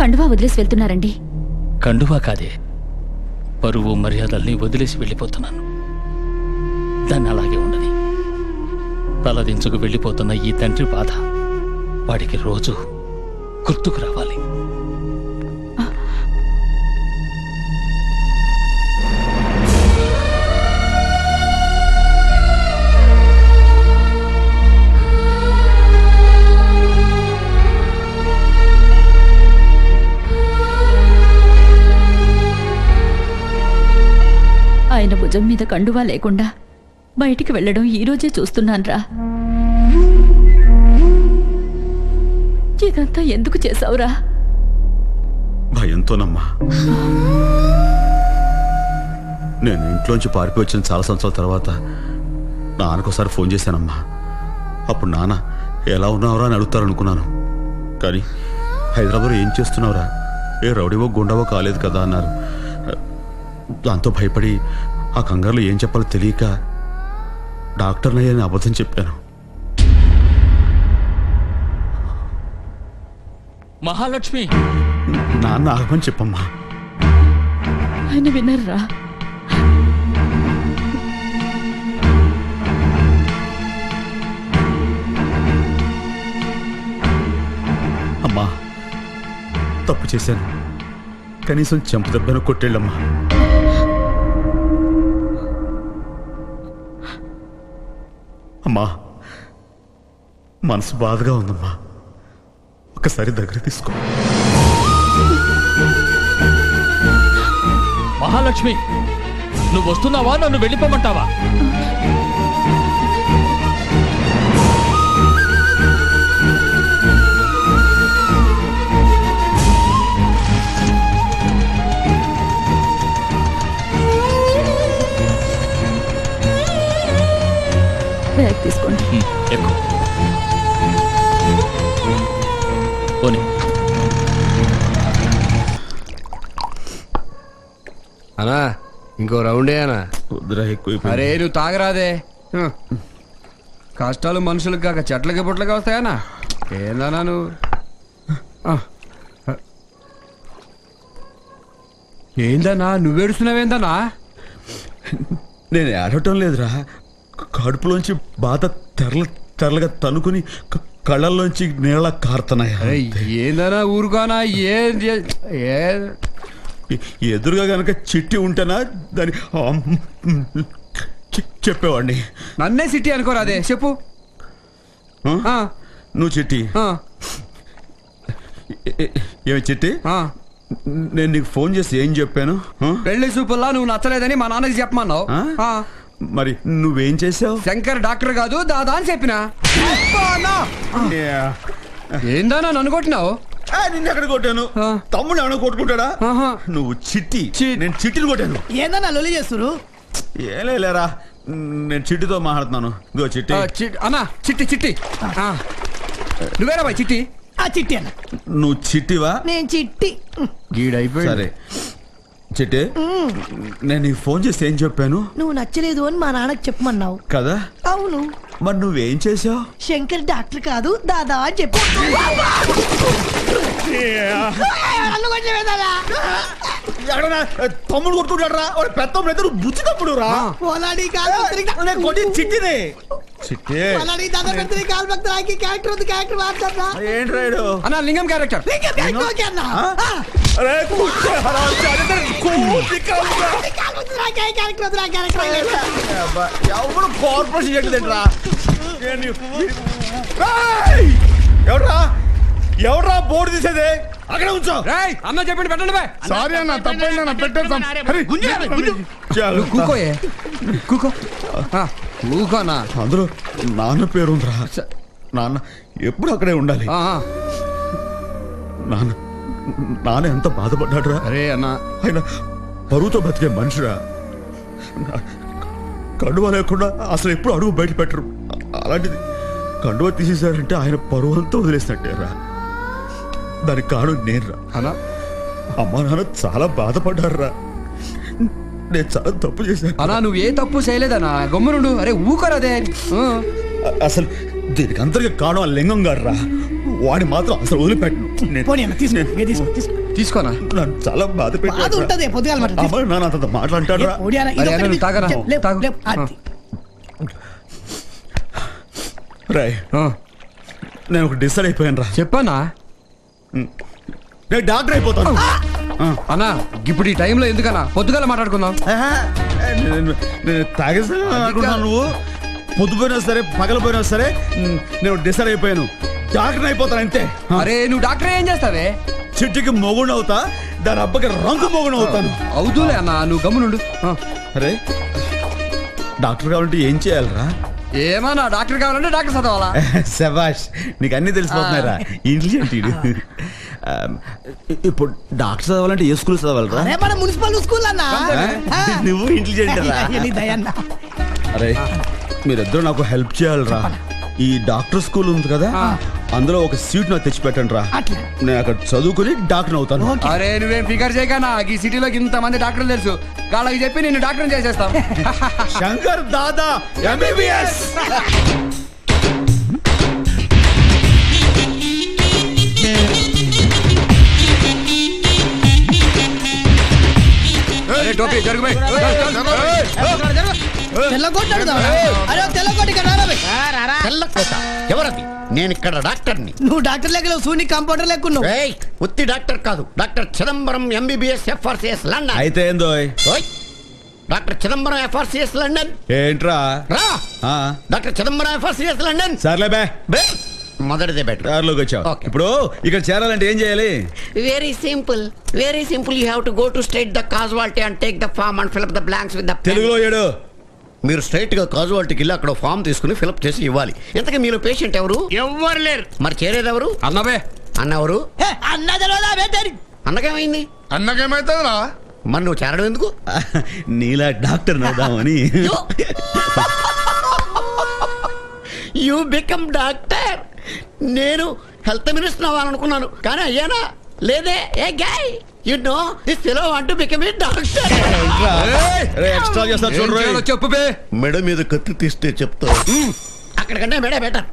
కండువా వదిలేసి వెళ్తున్నారండి. కండువా కాదే. పరువు మర్యాదల్ని వదిలేసి వెళ్ళిపోతున్నాను. దాన్ని అలాగే ఉండని. తలదించుకు వెళ్ళిపోతున్న ఈ తండ్రి బాధ వాడికి రోజు గుర్తుకు రావాలి. భుజం మీద కండువా లేకుండా బయటికి వెళ్ళడం ఈరోజే చూస్తున్నాన్రా. ఇదంతా ఎందుకు చేశావురా? భయంతోనమ్మా. నేను ఇంట్లోంచి పారిపోయి వచ్చిన చాలా సంవత్సరాల తర్వాత నాన్నకోసారి ఫోన్ చేశానమ్మా. అప్పుడు నాన్న ఎలా ఉన్నావురా? అని అడుగుతారనుకున్నాను. కానీ హైదరాబాద్ ఏం చేస్తున్నావురా? ఏ రౌడీవో గుండావో కాలేదు కదా అన్నారు. దాంతో భయపడి ఆ కంగారులో ఏం చెప్పాలో తెలియక డాక్టర్నయ్యని అబద్ధం చెప్పాను. మహాలక్ష్మి! నాన్న ఆగమని చెప్పమ్మా. ఆయన వినర్రా? అమ్మా తప్పు చేశాను. కనీసం చెంప దెబ్బను కొట్టేళ్ళమ్మా. అమ్మా మనసు బాధగా ఉందమ్మా. ఒకసారి దగ్గర తీసుకో. మహాలక్ష్మి నువ్వు వస్తున్నావా? నన్ను వెళ్ళిపోమంటావా? ఇంకో రౌండే వద్దురా ఎక్కువ అరే నువ్వు తాగరాదే. కష్టాలు మనుషులకు కాక చెట్లకి పుట్లకి వస్తాయనా ఏందన్నా నువ్వు. ఏందన్నా? నువ్వేడుస్తున్నావేందన్నా నేను ఏడవటం లేదురా. కడుపులోంచి బాధ తెరల తెరలుగా తనుకుని కళ్ళల్లోంచి నీళ్ళ కారుతున్నాయి. ఏందన్నా ఊరుకోనా? ఏం ఎదురుగా గనక చిట్టి ఉంటేనా? దాని చెప్పేవాడిని. నన్నే సిటీ అనుకోరాదే. చెప్పు. ఆ? ఆ, నువ్వు చిట్టి? ఏమి చిట్టి? ఆ. నేను నీకు ఫోన్ చేసి ఏం చెప్పాను? పెళ్ళి చూపుల్లా నువ్వు నచ్చలేదని మా నాన్నకి చెప్పమన్నావు. మరి నువ్వేం చేసావు శంకర్ డాక్టర్ కాదు దాదా అని చెప్పిన. ఏందన్నా నన్ను కొట్టినావు? నిన్ను ఎక్కడ కొట్టాను. తమ్ముడు ఏమైనా కొట్టుకుంటాడా. నువ్వు చిట్టి. చి- నేను చిట్టిని కొట్టాను. ఏందన్నా లొలి చేస్తురు ఏం లేరా నేను చిట్టితో మాట్లాడుతున్నాను. ఇగో చిట్టి. అన్నా చిట్టి చిట్టి. నువ్వేరా బాయ్ చిట్టి? ఆ చిట్టి అన్న. నువ్వు చిట్టివా? నేను చిట్టి. గీడైపోయి సరే. చిట్టి నేను నీకు ఫోన్ చేసి ఏం చెప్పాను? నువ్వు నచ్చలేదు అని మా నాన్నకి చెప్పమన్నావు. కదా? అవును. మరి నువ్వేం చేసావు శంకర్ డాక్టర్ కాదు దాదా అని చెప్పు. తమ్ముడు కొట్టుకుంటాడు తమ్ముడు తమ్ముడు రా పోలాడి కాలు భక్తుడికి దా- నేను కొట్టి చిట్టిని. అన్నా లింగం క్యారెక్టర్. ఎవరు కార్పొరేషన్ చెట్టుదేంట్రా ఎవడ్రా? ఎవడ్రా బోర్డు తీసేది? అక్కడ ఉంచో. రేయ్ అన్న చెప్పండి పెట్టండి బాయ్ సారీ అన్న తప్పైంది అన్న పెట్టేద్దాం. కూకోయే? కూకో. కూకోనా అందులో నాన్న పేరు ఉందిరా నాన్న ఎప్పుడు అక్కడే ఉండాలి. నాన్న నాన్న ఎంత బాధపడ్డాడురా? అరే అన్న. ఆయన పరువుతో బతికే మనిషిరా. కండువా లేకుండా అసలు ఎప్పుడు అడుగు బయట పెట్టరు. అలాంటిది కండువా తీసేశారంటే ఆయన పరువు అంతా వదిలేసినట్టేరా. దానికి కారణం నేనురా. అన్న. అమ్మా నాన్న చాలా బాధపడ్డారురా. నేను చాలా తప్పు చేశాను. అన్నా నువ్వు ఏ తప్పు చేయలేదన్నా? గమ్మునుండు. అరే ఊకోరాదే. అసలు దీనికి అందరికి కావడం ఆ లింగం గారు రా వాడి మాత్రం అసలు వదిలిపెట్టు నేను- పోనీ అన్న తీసుకో. ఇక తీసుకో తీసుకో. తీసుకోనా? నన్ను చాలా బాధ బాధ ఉంటది పొద్దుగాల మాట తీసుకో. అమ్మ నాన్న అంత మాట్లాంటాడు రా. ఏ, పోనీ అన్న, ఇది అరే, ఒక్కటి అన్న, తీసుకో. తాగరా? లేపు, లేపు, తాగు. లేపు. అది. రాయ్ ఆ, నేను ఒక డిసైడ్ అయిపోయాను రా. చెప్పానా నేను డాక్టర్ అయిపోతాను. అన్నా ఇప్పుడు ఈ టైంలో ఎందుకన్నా? పొద్దుగాల మాట్లాడుకుందాం. నువ్వు. పొద్దుపోయినా సరే పగలపోయినా సరే నేను డిసైడ్ అయిపోయాను. డాక్టర్ అయిపోతాను అంతే. అరే నువ్వు డాక్టర్ ఏం చేస్తావే? చిట్టికి మొగుడు అవుతా దాని అబ్బకి రంగు మొగుడు అవుతాను. అవుతూలే అన్న నువ్వు గమ్మునుండు. అరే డాక్టర్ కావాలంటే ఏం చేయాలరా? ఏమన్నా డాక్టర్ కావాలంటే డాక్టర్ చదవాలా శబాష్ నీకు అన్ని తెలిసిపోతున్నాయిరా. ఇంటెలిజెంట్ ఇప్పుడు డాక్టర్ చదవాలంటే ఏ స్కూల్ చదవాలరా అరే మన మున్సిపల్ స్కూల్ అన్న. ఆ. నువ్వు ఇంటెలిజెంట్ రా. అయ్య, నీ దయ అన్న. అరే మీరిద్దరు నాకు హెల్ప్ చేయాలరా. ఈ డాక్టర్ స్కూల్ ఉంది కదా అందులో ఒక సీట్ నాకు తెచ్చి పెట్టండి రా. అట్లా. నేను అక్కడ చదువుకుని డాక్టర్ అవుతాను. అరే నువ్వేం ఫిగర్ చేయకనా? ఈ సిటీలోకి ఇంత మంది డాక్టర్లు తెలుసు. వాళ్ళకి చెప్పి నేను డాక్టర్ చేసేస్తాం. శంకర్ దాదా ఎంబీబీఎస్ టోపీ జరుగు బై. అరే తెల్లకోట. తెల్లకోట ఎవరది? నేను ఇక్కడ డాక్టర్ని. నువ్వు డాక్టర్ లెక్క సూని కంపౌండర్ లెక్క ఉన్నావు. ఏయ్ ఉత్తి డాక్టర్ కాదు. Doctor Chidambaram MBBS FRCS London అయితే ఏందోయ్? ఓయ్ డాక్టర్ చిదంబరం ఎఫ్ఆర్సిఎస్ లండన్ ఏంట్రా? రా. ఆ, డాక్టర్ చిదంబరం ఎఫ్ఆర్సిఎస్ లండన్ సర్లే బే. బే. మొదటిదే బెటర్ దారిలోకి వచ్చావు. Okay. ఇప్పుడు ఇక్కడ చేరాలంటే ఏం చేయాలి? Very simple very simple you have to go to state the casualty and take the form and fill up the blanks with the తెలుగులో ఏడు? మీరు స్ట్రైట్గా కాజువాలిటీకి వెళ్ళి అక్కడ ఫామ్ తీసుకుని ఫిల్అప్ చేసి ఇవ్వాలి. ఇంతకీ మీరు పేషెంట్ ఎవరు? ఎవ్వరు లేరు. మరి చేరేది ఎవరు? అన్నబే అన్న ఎవరు? అన్న తెలియదా? బేటరి అన్నకేమైంది? అన్నకేమైతుందిరా? మరి నువ్వు చేరడం ఎందుకు? నీలా డాక్టర్ నవ్వుదామని. యూ. బికమ్ డాక్టర్ నేను హెల్త్ మినిస్టర్ అవ్వాలనుకున్నాను. కానీ అయ్యానా? లేదే? A guy you know this fellow want to become a doctor extra చేయాలో చూడరు చెప్పు బే. మెడ మీద కత్తి తీస్తే చెప్తా. అక్కడికంటే మెడ బెటర్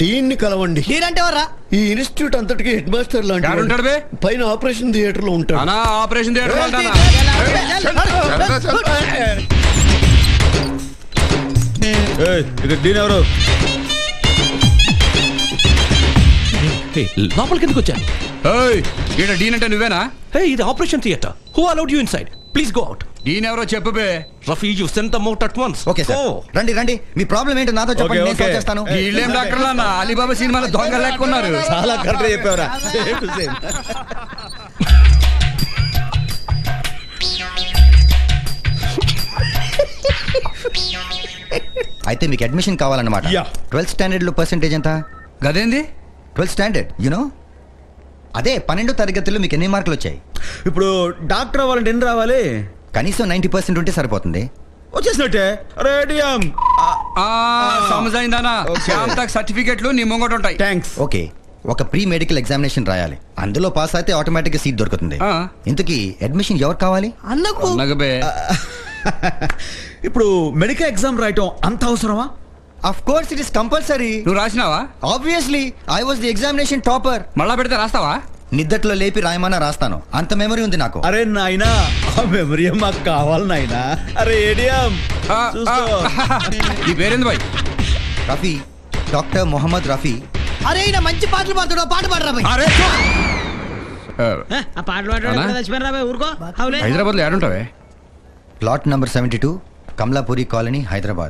డీన్ని కలవండి. మీరంటే ఎవర్రా? ఈ ఇన్స్టిట్యూట్ అంతటికి హెడ్ మాస్టర్ లాంటి. యాడుంటాడు బే? పైన ఆపరేషన్ థియేటర్లో ఉంటాడు. అనా ఆపరేషన్ థియేటర్ వెళ్తానా ఏయ్, ఇక్కడ దీని ఎవరు? లోపలికి ఎందుకు ఈడ డీన్ అంటే నువ్వేనా? హే ఇది operation theatre. Who allowed you inside please go out dean ఎవరో చెప్పు బే. Rafi you send them out at once okay sir. రండి రండి. మీ ప్రాబ్లం ఏంటో నాతో చెప్పండి నేను సాల్వ్. చేస్తాను. వీళ్ళేం డాక్టర్లు అన్న? అలీబాబా సినిమాలో దొంగ లేకున్నారు చాలా కరెక్ట్ చెప్పావురా. అయితే మీకు అడ్మిషన్ కావాలన్నమాట. ట్వెల్త్ స్టాండర్డ్లో పర్సెంటేజ్ ఎంత? గదేంది? ట్వెల్త్ స్టాండర్డ్ యునో అదే పన్నెండో తరగతిలో మీకు ఎన్ని మార్కులు వచ్చాయి? ఇప్పుడు డాక్టర్ అవ్వాలంటే ఎన్ని రావాలి? కనీసం నైంటీ పర్సెంట్ ఉంటే సరిపోతుంది. వచ్చేసినట్టే. రేడియం ఆ సమజైందానా సర్టిఫికెట్లు నీ ముంగట ఉంటాయి. థ్యాంక్స్ ఓకే ఒక ప్రీ మెడికల్ ఎగ్జామినేషన్ రాయాలి. అందులో పాస్ అయితే ఆటోమేటిక్ సీట్ దొరుకుతుంది. ఇంతకీ అడ్మిషన్ ఎవరు కావాలి? అన్నకు. ఇప్పుడు మెడికల్ ఎగ్జామ్ రాయటం అంత అవసరమా? Of course it is compulsory నువ్వు రాసినావా? Obviously I was the examination topper మళ్ళా పెడితే రాస్తావా? నిద్దట్లో లేపి రాయమన్నా రాస్తాను. అంత మెమరీ ఉంది నాకు. అరే నాయనా ఆ మెమరీ మాకు కావాలి నాయనా? అరే ఏడియం నీ పేరేంది బాయ్? రఫీ డాక్టర్ మొహమ్మద్ రఫీ. అరే ఈయన మంచి పాటలు పాడుతాడు పాట పాడరా బై అరే ఆ పాటలు అవునా? పాడడం ఊరుకో? అవులే. హైదరాబాద్లో ఏడుంటావే plot number seventy two Kamalapuri colony Hyderabad